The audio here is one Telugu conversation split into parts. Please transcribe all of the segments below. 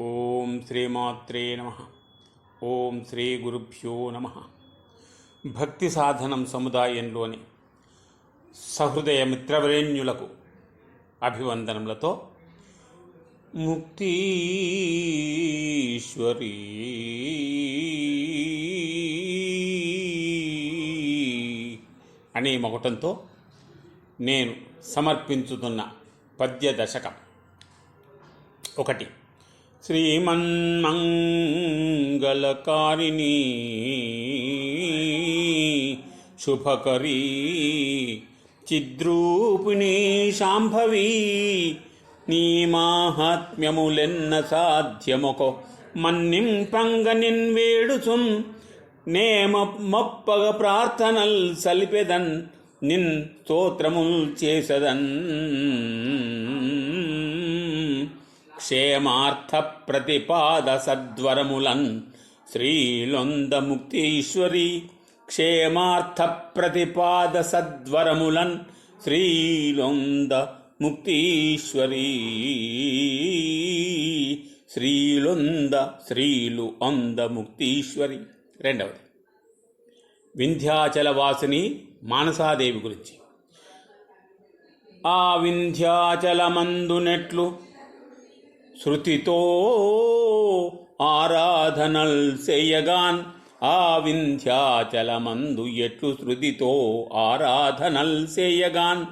ఓం శ్రీమాత్రే నమ. ఓం శ్రీ గురుభ్యో నమ. భక్తి సాధనం సముదాయంలోని సహృదయ మిత్రవరేణ్యులకు అభివందనములతో ముక్తీశ్వరీ అనే మొగటంతో నేను సమర్పించుతున్న పద్య దశకం ఒకటి. శ్రీమన్మంగళకారిణి శుభకరీ చిద్రూపిణి శాంభవి నీ మాహాత్మ్యములెన్న సాధ్యమొక మన్నింపంగ నిన్వేడుచున్ నేమ మొప్పగ ప్రార్థనల్ సలిపెదన్ నిన్ స్తోత్రముల్ చేసదన్. క్షేమార్థ ప్రతిపాద సద్వరములన్ శ్రీలొంద ముక్తీశ్వరి క్షేమార్థ ప్రతిపాద సద్వరములన్ శ్రీలొంద ముక్తీశ్వరి శ్రీలొంద శ్రీలు అంద ముక్తీశ్వరి రెండవది వింధ్యాచల వాసిని మానసాదేవి గురించి. ఆ వింధ్యాచలమందునెట్లు శృతితో ఆరాధనల్ చేయగాన్ ఆ వింధ్యాచలమందు ఎట్లు శృతితో ఆరాధనల్ చేయగాన్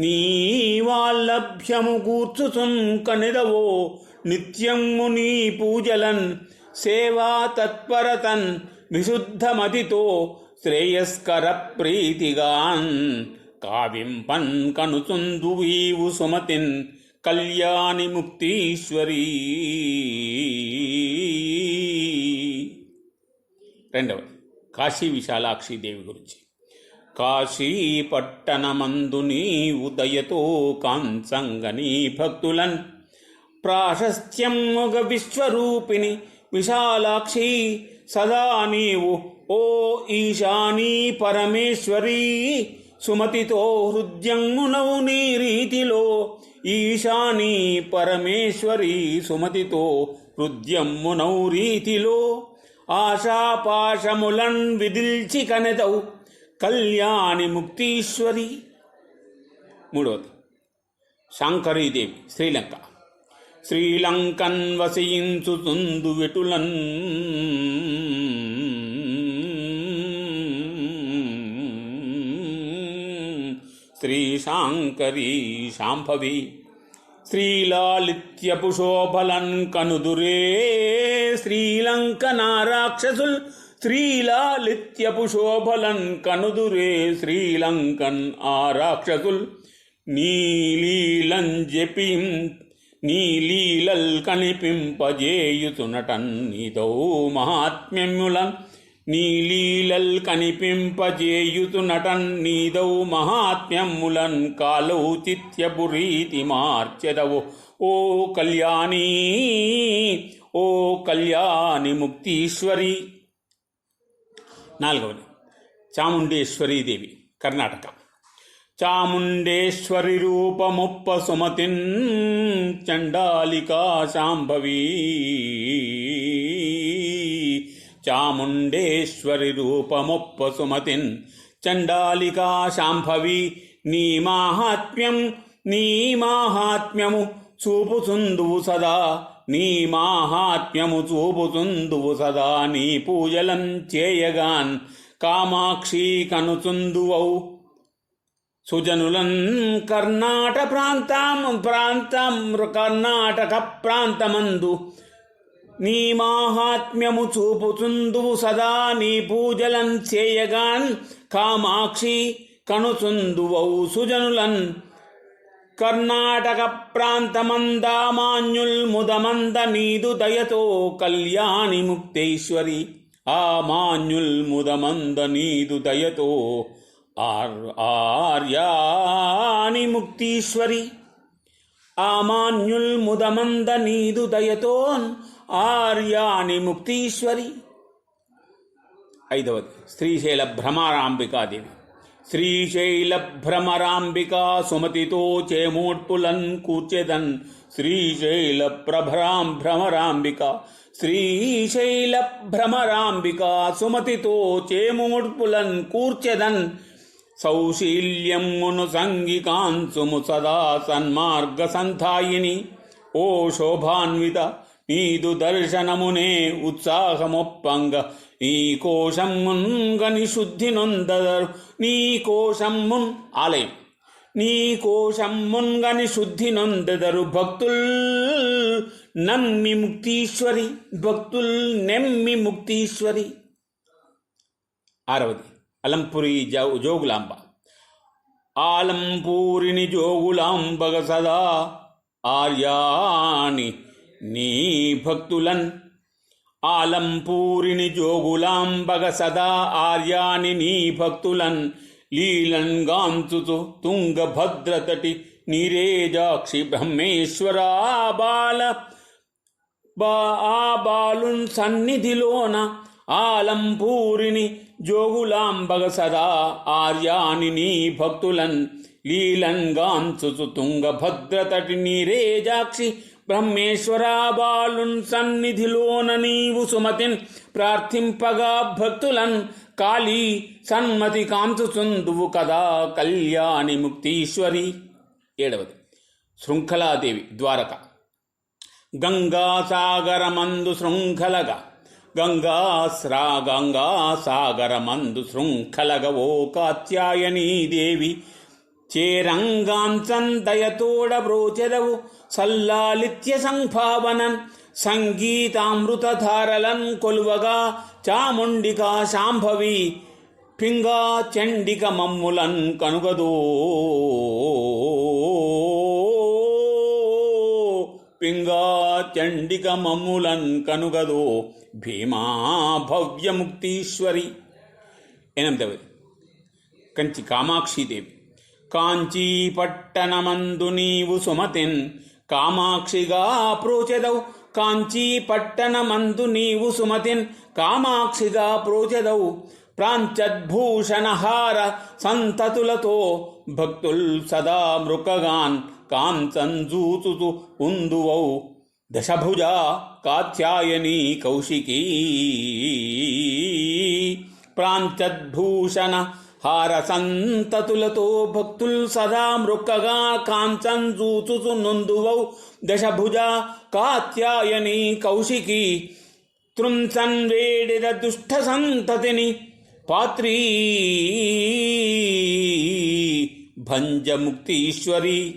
నీ వాల్లభ్యము కూర్చుచున్ కనిదవో నిత్యము నీ పూజలన్ సేవా తత్పరతన్ విశుద్ధమతితో శ్రేయస్కర ప్రీతిగాన్. కావింపన్ కనుచుందు వీవు సుమతిన్ కళ్యాణి ముక్తీశ్వరీ. రెండవది కాశీ విశాలాక్షి దేవి గురించి. కాశీ పట్టణమందు నీ ఉదయతో కాంసంగని భక్తులన్. ప్రాశస్త్యం ఒక విశ్వరూపిణి విశాలాక్షి సదా నీవు ఓ ఈశానీ పరమేశ్వరీ. సుమతితో హృద్యంగునవు నీ రీతిలో ఈశానీ పరమేశ్వరి సుమతితో హృద్యమ్మునౌ రీతిలో ఆశాపాశములన్ విదిల్చి కనెదవు కళ్యాణి ముక్తీశ్వరి. మూడవది శంకరీదేవి శ్రీలంక. శ్రీలంకన్ వసయించు తుందు వెటులన్ శ్రీ శాంకరీ శాంభవి. శ్రీలాలిత్యపు శోభలన్ కనుదురే శ్రీలంక నారాక్షసుల్ శ్రీలాలిత్యపు శోభలన్ కనుదురే శ్రీలంకన్ ఆ రాక్షసుల్ నీలీలం జపిం నీలీలల్ కనిపింపజేయుతునటన్ నీదో మహాత్మ్యములన్ నీలీలల్ కనిపింపజేయుతు నటన్ నీదౌ మహాత్మ్యములన్ కాలౌ చిత్యపురీతి మార్చెదవు. ఓ కళ్యాణి ఓ కళ్యాణి ముక్తీశ్వరి. నాలుగవది చాముండేశ్వరీదేవి కర్ణాటక. చాముండేశ్వరి రూపముప్ప సుమతిన్ చండాలికా శాంభవీ. చాముండేశ్వరి రూపముప్ప సుమతిన్ చండాలికా శాంభవి నీ మాహాత్మ్యం నీ మాహాత్మ్యము చూపుచుందువు సదా. నీ మాహాత్మ్యము చూపుచుందువు సదా. నీ పూజలం చేయగాన్ కామాక్షి కనుచుందువౌ. సుజనులన్ కర్ణాటక ప్రాంతం ప్రాంతం కర్ణాటక ప్రాంతమందు నీ మాహాత్మ్యము చూపుచుందువు సదా నీ పూజలన్ చేయగాన్ కామాక్షి కనుచుందువౌ సుజనులన్. కర్ణాటక ప్రాంతమందామాన్యుల్ ముదమంద నీదు దయతో కళ్యాణి ముక్తేశ్వరి. ఆ మాన్యుల్ ముదమంద నీదు దయతో ఆర్ ఆర్యాని ముక్తీశ్వరి. ఆమాన్యుల్ ముదమంద నీదు దయతో ఆర్యాని ముక్తీశ్వరి. ఐదవది శ్రీశైల భ్రమరాంబికాదేవి శ్రీశైల భ్రమరాంబికా సుమతితో చేమోడ్పులన్ కూర్చెదన్. శ్రీశైల ప్రభరాం భ్రమరాంబిక శ్రీశైల భ్రమరాంబిక సుమతితో చేముడ్పులన్ కూర్చెదన్. సౌశీల్యమును సంగికాంసుము సదా సన్మార్గ సంథాయిని. ఓ శోభాన్విత ఈదు దర్శనమునే ఉత్సాహమొప్పంగ. నీ కోశమ్మున్గని శుద్ధి నొందదరు. నీ కోశమ్మున్ ఆలయం. నీ కోశమ్మున్గని శుద్ధి నొందెదరు. భక్తుల్ నమ్మి ముక్తీశ్వరి భక్తుల్ నెమ్మి ముక్తీశ్వరి. ఆరవది అలంపురి జోగులాంబ. ఆలంపూరిని జోగులాంబగ సదా ఆర్యాని నీ భక్తులన్ ఆలంపూరిని జోగులాంబగ సదా ఆర్యాని నీ భక్తులన్ లీలన్ గాంచుతు తుంగభద్రతటి నీరేజాక్షి బ్రహ్మేశ్వరా బాల బా ఆ బాలున్ సన్నిధిలోన ఆలంపూరిని జోగులాంబగ సదా ఆర్యాని నీ భక్తులన్ లీలన్ తుంగభద్రతటి నీరేజాక్షి బ్రహ్మేశ్వరా బాలున్ సన్నిధిలోన నీవు సుమతిన్ ప్రార్థింపగా భక్తులన్ కాళీ సన్మతి కాంచుచుందువు కదా కళ్యాణి ముక్తీశ్వరి. ఏడవది శృంఖలాదేవి ద్వారక. గంగాసాగరమందు శృంఖలగా. గంగా స్రా గంగా సాగరమందు శృంఖలగ ఓ కాత్యాయనీ దేవి. చేరంగాంచన్ దయతోడ సల్లాలిత్య సంభావనన్ సంగీతామృతధారలన్ కొలువగా చాముండికా శాంభవి పింగా చండిక మమ్ములన్ కనుగదో. పింగా చండిక మమ్ములన్ కనుగదో. భీమా భవ్యముక్తీశ్వరి. ఎనిమిదవది. కంచి కామాక్షిదేవి. కాంచీపట్టణమందు నీవు సుమతిన్. కామాక్షిగా ప్రోచెదవు. కాంచీపట్టణమందు నీవు సుమతిన్. కామాక్షిగా ప్రోచెదవు. ప్రాంచద్భూషణహార సంతతులతో భక్తుల్ సదా మృకగాన్ కాంచంజూతుతు ఉందువౌ. దశభుజ కాత్యాయని కౌశికీ. ప్రాంచద్భూషణ హారసంతతులతో భక్తుల్ సదా మృక్కగా కాంచం చూచుచు నొందువౌ దశభుజ కాత్యాయని కౌశికి తృంసన్ వేడిద దుష్ట సంతతిని పాత్రీ భంజముక్తీశ్వరి.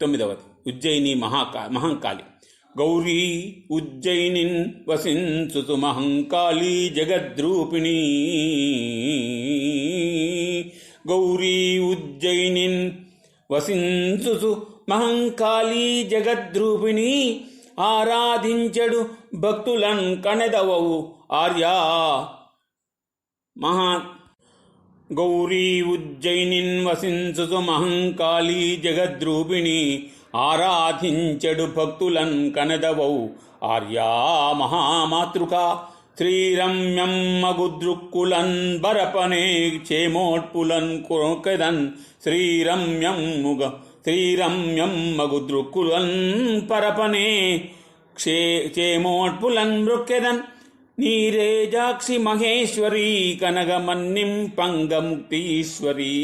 తొమ్మిదవది ఉజ్జయిని మహాకా మహంకాళి. గౌరీ ఉజ్జయినిన్ వసించుతు మహంకాళీ జగద్రూపిణీ. గౌరీ ఉజ్జయినిన్. వసించుసు మహంకాళీ జగద్రూపిణి ఆరాధించడు భక్తులన్ కణెదవవు ఆర్యా. మహా గౌరీ ఉజ్జయినిన్ వసించుసు మహంకాళీ జగద్రూపిణి ఆరాధించడు భక్తులన్ కనెదవవు ఆర్యా మహామాతృకా. శ్రీరమ్యం మగుదృక్కులన్ బరపనే చేమోట్పులన్ కురకెదన్ శ్రీరమ్యం ముగ శ్రీరమ్యం మగుదృక్కులన్ పరపనే క్షే చేమోట్పులన్ మృక్కెదన్ నీరేజాక్షి మహేశ్వరీ కనగమన్నిం పంగముక్తీశ్వరీ.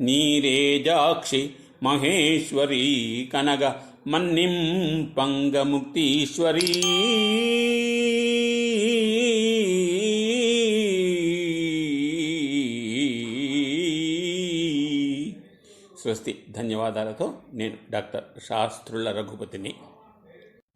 నీరేజాక్షి మహేశ్వరీ కనగ మన్నిం పంగముక్తీశ్వరీ స్వస్తి. ధన్యవాదాలతో నేను డాక్టర్ శాస్త్రుల రఘుపతిని